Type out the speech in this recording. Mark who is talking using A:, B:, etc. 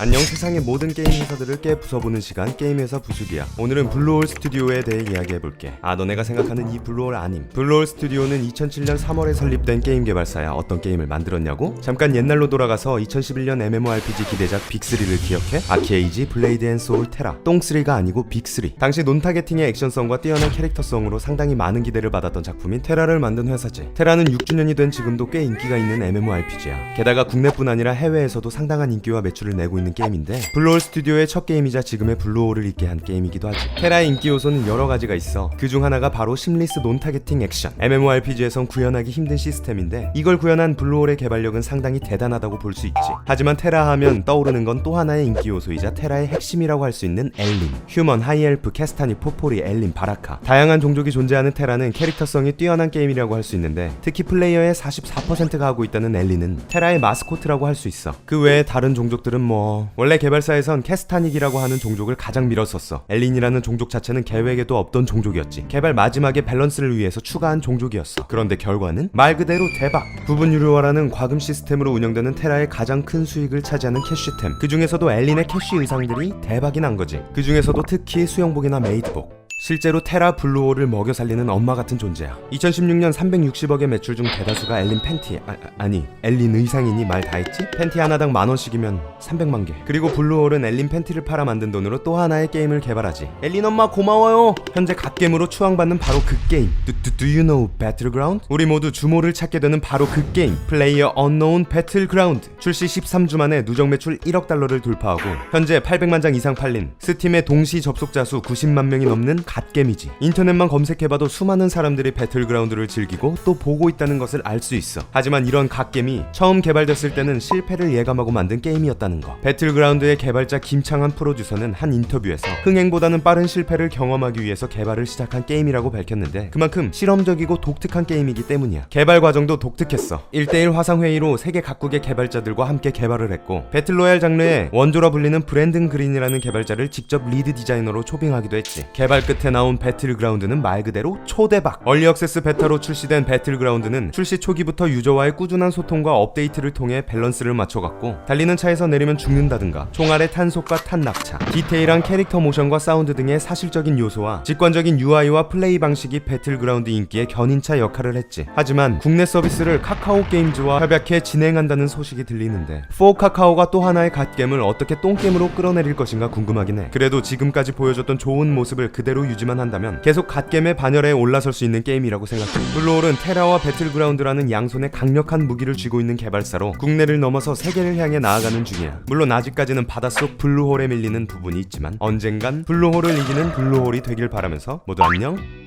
A: 안녕 세상의 모든 게임 회사들을 깨 부숴보는 시간 게임 회사 부수기야. 오늘은 블루홀 스튜디오에 대해 이야기해볼게. 아 너네가 생각하는 이 블루홀 아님. 블루홀 스튜디오는 2007년 3월에 설립된 게임 개발사야. 어떤 게임을 만들었냐고? 잠깐 옛날로 돌아가서 2011년 MMORPG 기대작 빅3를 기억해? 아키에이지, 블레이드 앤 소울, 테라. 똥3가 아니고 빅3 당시 논타겟팅의 액션성과 뛰어난 캐릭터성으로 상당히 많은 기대를 받았던 작품인 테라를 만든 회사지. 테라는 6주년이 된 지금도 꽤 인기가 있는 MMORPG야. 게다가 국내뿐 아니라 해외에서도 상당한 인기와 매출을 내고 있는 게임인데 블루홀 스튜디오의 첫 게임이자 지금의 블루홀을 있게 한 게임이기도 하지. 테라의 인기 요소는 여러 가지가 있어. 그중 하나가 바로 심리스 논타겟팅 액션. MMORPG에선 구현하기 힘든 시스템인데 이걸 구현한 블루홀의 개발력은 상당히 대단하다고 볼 수 있지. 하지만 테라 하면 떠오르는 건 또 하나의 인기 요소이자 테라의 핵심이라고 할 수 있는 엘린. 휴먼, 하이엘프, 캐스타니, 포포리, 엘린, 바라카. 다양한 종족이 존재하는 테라는 캐릭터성이 뛰어난 게임이라고 할 수 있는데 특히 플레이어의 44%가 하고 있다는 엘린은 테라의 마스코트라고 할 수 있어. 그 외에 다른 종족들은 뭐 원래 개발사에선 캐스타닉이라고 하는 종족을 가장 밀었었어. 엘린이라는 종족 자체는 계획에도 없던 종족이었지. 개발 마지막에 밸런스를 위해서 추가한 종족이었어. 그런데 결과는 말 그대로 대박. 부분 유료화라는 과금 시스템으로 운영되는 테라의 가장 큰 수익을 차지하는 캐쉬템. 그 중에서도 엘린의 캐쉬 의상들이 대박이 난 거지. 그 중에서도 특히 수영복이나 메이드복 실제로 테라 블루홀을 먹여 살리는 엄마 같은 존재야. 2016년 360억의 매출 중 대다수가 엘린 팬티 아, 니 엘린 의상이니 말 다 했지? 팬티 하나당 만 원씩이면 300만 개. 그리고 블루홀은 엘린 팬티를 팔아 만든 돈으로 또 하나의 게임을 개발하지. 엘린 엄마 고마워요. 현재 갓겜으로 추앙받는 바로 그 게임. Do, do, do you know Battleground? 우리 모두 주모를 찾게 되는 바로 그 게임. 플레이어 언노운 배틀그라운드. 출시 13주 만에 누적 매출 1억 달러를 돌파하고 현재 800만 장 이상 팔린 스팀의 동시 접속자 수 90만 명이 넘는 갓겜이지. 인터넷만 검색해봐도 수많은 사람들이 배틀그라운드를 즐기고 또 보고 있다는 것을 알 수 있어. 하지만 이런 갓겜이 처음 개발됐을 때는 실패를 예감하고 만든 게임이었다는 거. 배틀그라운드의 개발자 김창한 프로듀서는 한 인터뷰에서 흥행보다는 빠른 실패를 경험하기 위해서 개발을 시작한 게임이라고 밝혔는데 그만큼 실험적이고 독특한 게임이기 때문이야. 개발 과정도 독특했어. 1대1 화상회의로 세계 각국의 개발자들과 함께 개발을 했고 배틀로얄 장르의 원조라 불리는 브랜든 그린이라는 개발자를 직접 리드 디자이너로 초빙하기도 했지. 개발 끝에 나온 배틀그라운드는 말 그대로 초대박. 얼리 액세스 베타로 출시된 배틀그라운드는 출시 초기부터 유저와의 꾸준한 소통과 업데이트를 통해 밸런스를 맞춰갔고 달리는 차에서 내리면 죽는다든가 총알의 탄속과 탄낙차, 디테일한 캐릭터 모션과 사운드 등의 사실적인 요소와 직관적인 UI와 플레이 방식이 배틀그라운드 인기의 견인차 역할을 했지. 하지만 국내 서비스를 카카오 게임즈와 협약해 진행한다는 소식이 들리는데 4 카카오가 또 하나의 갓겜을 어떻게 똥겜으로 끌어내릴 것인가 궁금하긴 해. 그래도 지금까지 보여줬던 좋은 모습을 그대로 유지만 한다면 계속 갓겜의 반열에 올라설 수 있는 게임이라고 생각해. 블루홀은 테라와 배틀그라운드라는 양손에 강력한 무기를 쥐고 있는 개발사로 국내를 넘어서 세계를 향해 나아가는 중이야. 물론 아직까지는 바닷속 블루홀에 밀리는 부분이 있지만 언젠간 블루홀을 이기는 블루홀이 되길 바라면서 모두 안녕.